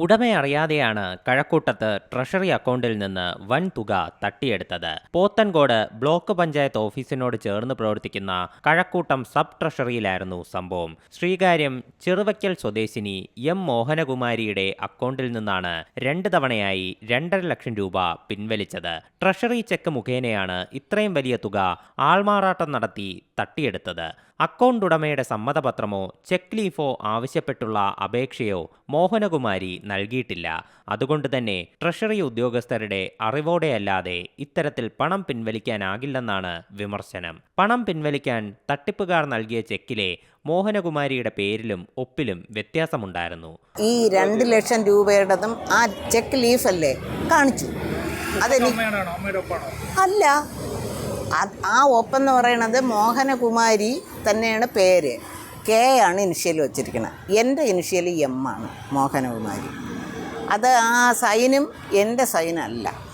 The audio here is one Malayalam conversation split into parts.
ഉടമയറിയാതെയാണ് കഴക്കൂട്ടത്ത് ട്രഷറി അക്കൗണ്ടിൽ നിന്ന് വൻ തുക തട്ടിയെടുത്തത്. പോത്തൻകോട് ബ്ലോക്ക് പഞ്ചായത്ത് ഓഫീസിനോട് ചേർന്ന് പ്രവർത്തിക്കുന്ന കഴക്കൂട്ടം സബ് ട്രഷറിയിലായിരുന്നു സംഭവം. ശ്രീകാര്യം ചെറുവയ്ക്കൽ സ്വദേശിനി എം മോഹനകുമാരിയുടെ അക്കൗണ്ടിൽ നിന്നാണ് രണ്ട് തവണയായി രണ്ടര ലക്ഷം രൂപ പിൻവലിച്ചത്. ട്രഷറി ചെക്ക് മുഖേനയാണ് ഇത്രയും വലിയ തുക ആൾമാറാട്ടം നടത്തി തട്ടിയെടുത്തത്. അക്കൗണ്ട് ഉടമയുടെ സമ്മതപത്രമോ ചെക്ക് ലീഫോ ആവശ്യപ്പെട്ടുള്ള അപേക്ഷയോ മോഹനകുമാരി നൽകിയിട്ടില്ല. അതുകൊണ്ട് തന്നെ ട്രഷറി ഉദ്യോഗസ്ഥരുടെ അറിവോടെയല്ലാതെ ഇത്തരത്തിൽ പണം പിൻവലിക്കാനാകില്ലെന്നാണ് വിമർശനം. പണം പിൻവലിക്കാൻ തട്ടിപ്പുകാർ നൽകിയ ചെക്കിലെ മോഹനകുമാരിയുടെ പേരിലും ഒപ്പിലും വ്യത്യാസമുണ്ടായിരുന്നു. ഈ രണ്ട് ലക്ഷം രൂപയുടേതും ആ ചെക്ക് ലീഫല്ലേ കാണിച്ചു. അതെനിക്ക് അല്ല. ആ ഒപ്പെന്ന് പറയണത് മോഹനകുമാരി തന്നെയാണ് പേര്. കെ ആണ് ഇനിഷ്യൽ വെച്ചിരിക്കുന്നത് എന്റെ ഇനിഷ്യൽ എം ആണ് മോഹനകുമാരി. അത് ആ സൈനും എന്റെ സൈനല്ല.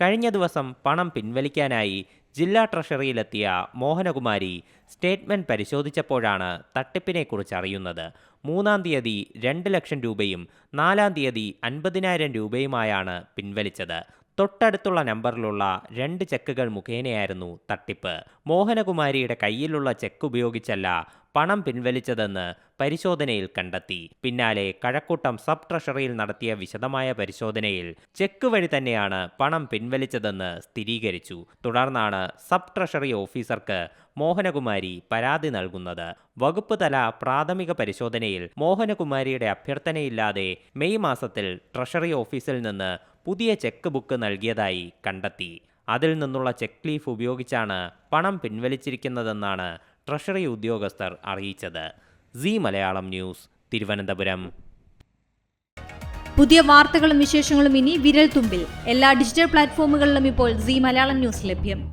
കഴിഞ്ഞ ദിവസം പണം പിൻവലിക്കാനായി ജില്ലാ ട്രഷറിയിലെത്തിയ മോഹനകുമാരി സ്റ്റേറ്റ്മെന്റ് പരിശോധിച്ചപ്പോഴാണ് തട്ടിപ്പിനെക്കുറിച്ച് അറിയുന്നത്. മൂന്നാം തീയതി രണ്ട് ലക്ഷം രൂപയും നാലാം തീയതി അൻപതിനായിരം രൂപയുമായാണ് പിൻവലിച്ചത്. തൊട്ടടുത്തുള്ള നമ്പറിലുള്ള രണ്ട് ചെക്കുകൾ മുഖേനയായിരുന്നു തട്ടിപ്പ്. മോഹനകുമാരിയുടെ കയ്യിലുള്ള ചെക്ക് ഉപയോഗിച്ചല്ല പണം പിൻവലിച്ചതെന്ന് പരിശോധനയിൽ കണ്ടെത്തി. പിന്നാലെ കഴക്കൂട്ടം സബ് ട്രഷറിയിൽ നടത്തിയ വിശദമായ പരിശോധനയിൽ ചെക്ക് വഴി തന്നെയാണ് പണം പിൻവലിച്ചതെന്ന് സ്ഥിരീകരിച്ചു. തുടർന്നാണ് സബ് ട്രഷറി ഓഫീസർക്ക് മോഹനകുമാരി പരാതി നൽകുന്നത്. വകുപ്പ് തല പ്രാഥമിക പരിശോധനയിൽ മോഹനകുമാരിയുടെ അഭ്യർത്ഥനയില്ലാതെ മെയ് മാസത്തിൽ ട്രഷറി ഓഫീസിൽ നിന്ന് പുതിയ ചെക്ക് ബുക്ക് നൽകിയതായി കണ്ടെത്തി. അതിൽ നിന്നുള്ള ചെക്ക് ലീഫ് ഉപയോഗിച്ചാണ് പണം പിൻവലിച്ചിരിക്കുന്നതെന്നാണ് ട്രഷറി ഉദ്യോഗസ്ഥർ അറിയിച്ചത്. C Malayalam news Thiruvananthapuram. പുതിയ വാർത്തകളും വിശേഷങ്ങളും ഇനി വിരൽ തുമ്പിൽ എല്ലാ ഡിജിറ്റൽ പ്ലാറ്റ്ഫോമുകളിലും ഇപ്പോൾ സി മലയാളം ന്യൂസ് ലഭ്യം.